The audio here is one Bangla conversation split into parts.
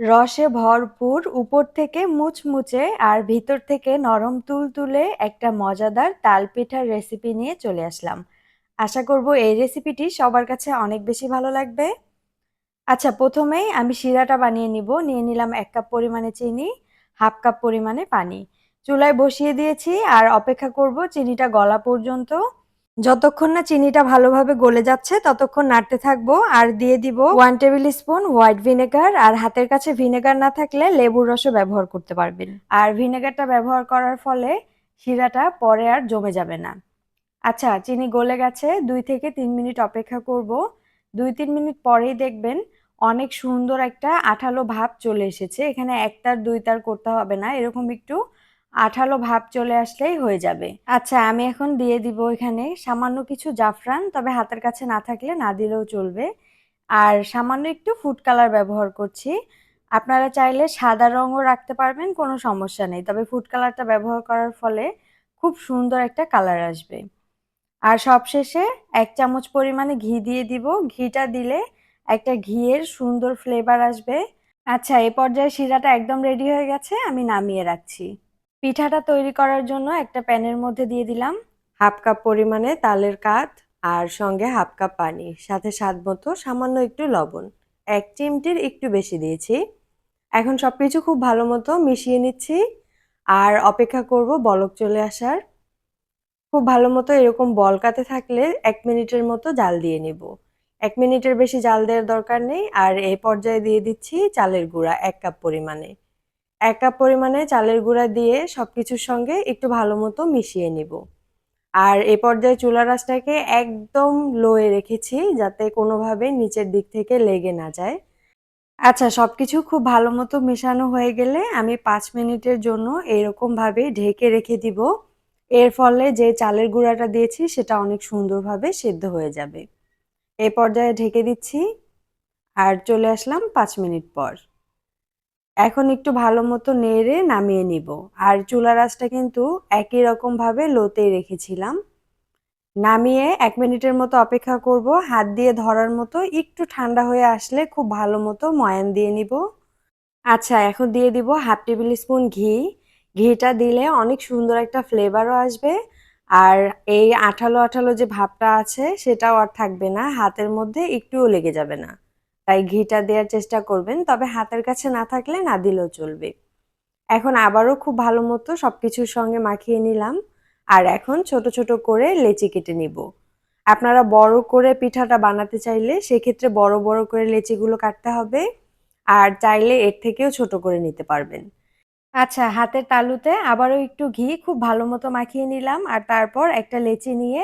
রসে ভরপুর উপর থেকে মুচমুচে আর ভিতর থেকে নরম তুলতুলে একটা মজাদার তাল পিঠার রেসিপি নিয়ে চলে আসলাম। আশা করব এই রেসিপিটি সবার কাছে অনেক বেশি ভালো লাগবে। আচ্ছা প্রথমেই আমি শিরাটা বানিয়ে নিব। নিয়ে নিলাম এক কাপ পরিমাণে চিনি, হাফ কাপ পরিমাণে পানি। চুলায় বসিয়ে দিয়েছি আর অপেক্ষা করব চিনিটা গলা পর্যন্ত। যতক্ষণ না চিনিটা ভালোভাবে গলে যাচ্ছে, ততক্ষণ নাড়তে থাকব আর দিয়ে দিব one tablespoon white vinegar আর হাতের কাছে ভিনেগার না থাকলে লেবুর রসও ব্যবহার করতে পারবেন। আর ভিনেগারটা ব্যবহার করার ফলে শিরাটা পরে আর জমে যাবে না। আচ্ছা চিনি গলে গেছে, দুই থেকে তিন মিনিট অপেক্ষা করব। দুই তিন মিনিট পরেই দেখবেন অনেক সুন্দর একটা আঠালো ভাব চলে এসেছে। এখানে একটার দুই তার করতে হবে না। এরকম একটু আঠালো ভাব চলে আসলেই হয়ে যাবে। আচ্ছা আমি এখন দিয়ে দিব এখানে সামান্য কিছু জাফরান, তবে হাতের কাছে না থাকলে না দিলেও চলবে। আর সামান্য একটু ফুড কালার ব্যবহার করছি। আপনারা চাইলে সাদা রঙও রাখতে পারবেন, কোনো সমস্যা নেই। তবে ফুড কালারটা ব্যবহার করার ফলে খুব সুন্দর একটা কালার আসবে। আর সবশেষে এক চামচ পরিমাণে ঘি দিয়ে দিব। ঘিটা দিলে একটা ঘিয়ের সুন্দর ফ্লেভার আসবে। আচ্ছা এ পর্যায়ে শিরাটা একদম রেডি হয়ে গেছে, আমি নামিয়ে রাখছি। পিঠাটা তৈরি করার জন্য একটা প্যানের মধ্যে দিয়ে দিলাম। হাফ কাপ পরিমাণে তালের কাঠ আর সঙ্গে হাফ কাপ পানি, সাথে স্বাদ মতো সামান্য একটু লবণ। এক চিমটির একটু বেশি দিয়েছি। এখন সব কিছু খুব ভালো মতো মিশিয়ে নিচ্ছি আর অপেক্ষা করব বলক চলে আসার। খুব ভালো মতো এরকম বলকাতে থাকলে এক মিনিটের মতো জাল দিয়ে নিব। এক মিনিটের বেশি জাল দেওয়ার দরকার নেই আর এই পর্যায়ে দিয়ে দিচ্ছি চালের গুঁড়া এক কাপ পরিমাণে। এক কাপ পরিমাণে চালের গুঁড়া দিয়ে সব কিছুর সঙ্গে একটু ভালো মতো মিশিয়ে নিব। আর এ পর্যায়ে চুলা রাসটাকে একদম লোয়ে রেখেছি যাতে কোনোভাবে নিচের দিক থেকে লেগে না যায়। আচ্ছা সব কিছু খুব ভালো মতো মেশানো হয়ে গেলে আমি পাঁচ মিনিটের জন্য এরকমভাবে ঢেকে রেখে দিব। এর ফলে যে চালের গুঁড়াটা দিয়েছি সেটা অনেক সুন্দরভাবে সেদ্ধ হয়ে যাবে। এ পর্যায়ে ঢেকে দিচ্ছি। আর চলে আসলাম পাঁচ মিনিট পর। এখন একটু ভালো মতো নেড়ে নামিয়ে নিব। আর চুলা রাসটা কিন্তু একই রকমভাবে লোতেই রেখেছিলাম। নামিয়ে এক মিনিটের মতো অপেক্ষা করব। হাত দিয়ে ধরার মতো একটু ঠান্ডা হয়ে আসলে খুব ভালো মতো ময়ান দিয়ে নিব। আচ্ছা এখন দিয়ে দিব হাফ টেবিল স্পুন ঘি। ঘিটা দিলে অনেক সুন্দর একটা ফ্লেভারও আসবে। আর এই আঠালো আঠালো যে ভাবটা আছে সেটাও আর থাকবে না, হাতের মধ্যে একটুও লেগে যাবে না। তাই ঘিটা দেওয়ার চেষ্টা করবেন, তবে হাতের কাছে না থাকলে না দিলেও চলবে। এখন আবারও খুব ভালো মতো সব কিছুর সঙ্গে মাখিয়ে নিলাম, আর এখন ছোট ছোট করে লেচি কেটে নিব। আপনারা বড় করে পিঠাটা বানাতে চাইলে সেক্ষেত্রে বড় বড় করে লেচিগুলো কাটতে হবে, আর চাইলে এর থেকেও ছোট করে নিতে পারবেন। আচ্ছা হাতের তালুতে আবারও একটু ঘি খুব ভালো মতো মাখিয়ে নিলাম, আর তারপর একটা লেচি নিয়ে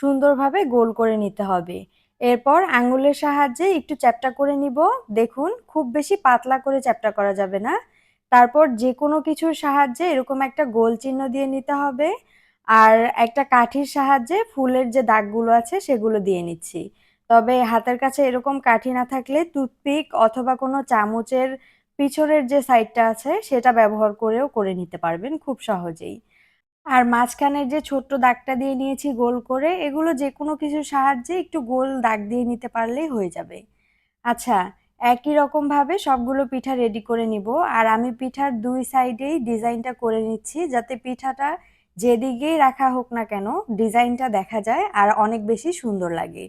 সুন্দরভাবে গোল করে নিতে হবে। এরপর আঙুলের সাহায্যে একটু চ্যাপটা করে নিব। দেখুন, খুব বেশি পাতলা করে চ্যাপটা করা যাবে না। তারপর যে কোনো কিছুর সাহায্যে এরকম একটা গোল চিহ্ন দিয়ে নিতে হবে। আর একটা কাঠির সাহায্যে ফুলের যে দাগগুলো আছে সেগুলো দিয়ে নিচ্ছি। তবে হাতের কাছে এরকম কাঠি না থাকলে টুথপিক অথবা কোনো চামচের পিছনের যে সাইডটা আছে সেটা ব্যবহার করেও করে নিতে পারবেন খুব সহজেই। আর মাঝখানের যে ছোট্ট দাগটা দিয়ে নিয়েছি গোল করে, এগুলো যে কোনো কিছুর সাহায্যে একটু গোল দাগ দিয়ে নিতে পারলেই হয়ে যাবে। আচ্ছা একই রকমভাবে সবগুলো পিঠা রেডি করে নিব। আর আমি পিঠার দুই সাইডেই ডিজাইনটা করে নিচ্ছি যাতে পিঠাটা যেদিকেই রাখা হোক না কেন ডিজাইনটা দেখা যায় আর অনেক বেশি সুন্দর লাগে।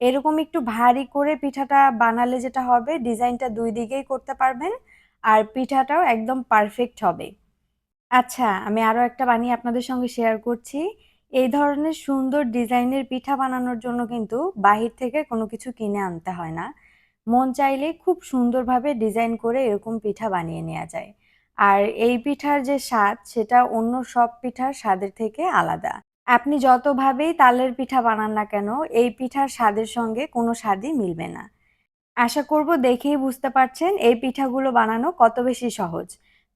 এরকম একটু ভারী করে পিঠাটা বানালে যেটা হবে ডিজাইনটা দুই দিকেই করতে পারবেন আর পিঠাটাও একদম পারফেক্ট হবে। আচ্ছা আমি আরও একটা বানিয়ে আপনাদের সঙ্গে শেয়ার করছি। এই ধরনের সুন্দর ডিজাইনের পিঠা বানানোর জন্য কিন্তু বাহির থেকে কোনো কিছু কিনে আনতে হয় না। মন চাইলে খুব সুন্দরভাবে ডিজাইন করে এরকম পিঠা বানিয়ে নেওয়া যায়। আর এই পিঠার যে স্বাদ, সেটা অন্য সব পিঠার স্বাদের থেকে আলাদা। আপনি যতভাবেই তালের পিঠা বানান না কেন, এই পিঠার স্বাদের সঙ্গে কোনো স্বাদই মিলবে না। আশা করব দেখেই বুঝতে পারছেন, এই পিঠাগুলো বানানো কত বেশি সহজ।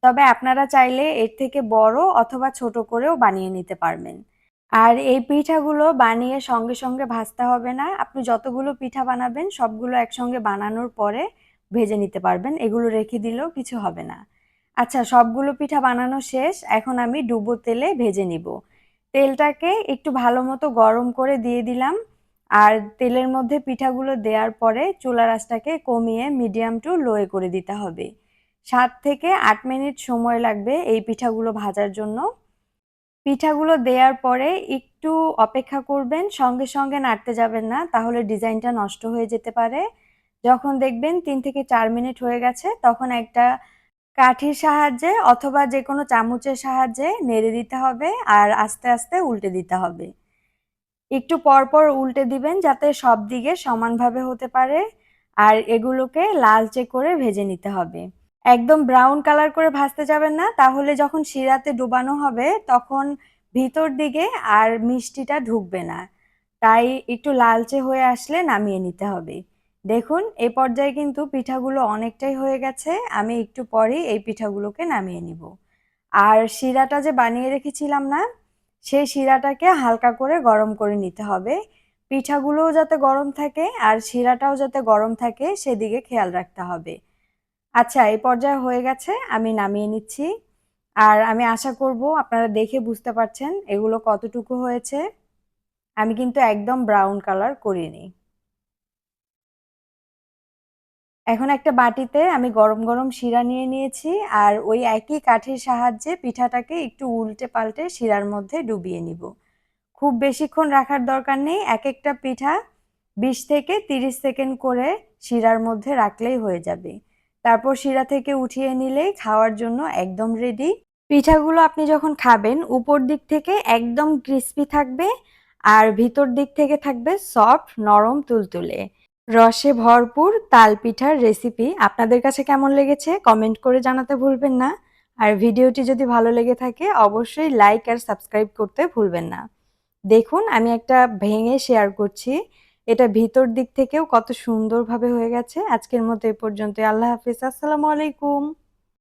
তবে আপনারা চাইলে এর থেকে বড় অথবা ছোট করেও বানিয়ে নিতে পারবেন। আর এই পিঠাগুলো বানিয়ে সঙ্গে সঙ্গে ভাজতে হবে না। আপনি যতগুলো পিঠা বানাবেন, সবগুলো একসঙ্গে বানানোর পরে ভেজে নিতে পারবেন। এগুলো রেখে দিলেও কিছু হবে না। আচ্ছা সবগুলো পিঠা বানানো শেষ। এখন আমি ডুবো তেলে ভেজে নিব। তেলটাকে একটু ভালো মতো গরম করে দিয়ে দিলাম। আর তেলের মধ্যে পিঠাগুলো দেওয়ার পরে চুলা রাসটাকে কমিয়ে মিডিয়াম টু লোয়ে করে দিতে হবে। সাত থেকে আট মিনিট সময় লাগবে এই পিঠাগুলো ভাজার জন্য। পিঠাগুলো দেওয়ার পরে একটু অপেক্ষা করবেন, সঙ্গে সঙ্গে নাড়তে যাবেন না, তাহলে ডিজাইনটা নষ্ট হয়ে যেতে পারে। যখন দেখবেন তিন থেকে চার মিনিট হয়ে গেছে, তখন একটা কাঠির সাহায্যে অথবা যে কোনো চামচের সাহায্যে নেড়ে দিতে হবে আর আস্তে আস্তে উল্টে দিতে হবে। একটু পরপর উল্টে দিবেন যাতে সব দিকে সমানভাবে হতে পারে আর এগুলোকে লালচে করে ভেজে নিতে হবে। একদম ব্রাউন কালার করে ভাজতে যাবেন না, তাহলে যখন শিরাতে ডুবানো হবে তখন ভিতর দিকে আর মিষ্টিটা ঢুকবে না। তাই একটু লালচে হয়ে আসলে নামিয়ে নিতে হবে। দেখুন, এ পর্যায়ে কিন্তু পিঠাগুলো অনেকটাই হয়ে গেছে, আমি একটু পরেই এই পিঠাগুলোকে নামিয়ে নিব। আর শিরাটা যে বানিয়ে রেখেছিলাম না, সেই শিরাটাকে হালকা করে গরম করে নিতে হবে। পিঠাগুলোও যাতে গরম থাকে আর শিরাটাও যাতে গরম থাকে, সেদিকে খেয়াল রাখতে হবে। আচ্ছা এই পর্যায়ে হয়ে গেছে, আমি নামিয়ে নিচ্ছি। আর আমি আশা করব আপনারা দেখে বুঝতে পারছেন এগুলো কতটুকু হয়েছে। আমি কিন্তু একদম ব্রাউন কালার করিনি। এখন একটা বাটিতে আমি গরম গরম শিরা নিয়ে নিয়েছি আর ওই একই কাঠির সাহায্যে পিঠাটাকে একটু উল্টে পাল্টে শিরার মধ্যে ডুবিয়ে নিব। খুব বেশিক্ষণ রাখার দরকার নেই এক একটা পিঠা বিশ থেকে তিরিশ সেকেন্ড করে শিরার মধ্যে রাখলেই হয়ে যাবে। তারপর শিরা থেকে উঠিয়ে নিলেই খাওয়ার জন্য একদম রেডি পিঠাগুলো আপনি যখন খাবেন, উপর দিক থেকে একদম ক্রিস্পি থাকবে আর ভিতর দিক থেকে থাকবে সফট নরম, তুলতুলে। রসে ভরপুর তাল পিঠার রেসিপি আপনাদের কাছে কেমন লেগেছে কমেন্ট করে জানাতে ভুলবেন না। আর ভিডিওটি যদি ভালো লেগে থাকে, অবশ্যই লাইক আর সাবস্ক্রাইব করতে ভুলবেন না। দেখুন, আমি একটা ভেঙে শেয়ার করছি। এটা ভিতর দিক থেকেও কত সুন্দরভাবে হয়ে গেছে। আজকের মতো এ পর্যন্ত আল্লাহ হাফিজ। আসসালামু আলাইকুম।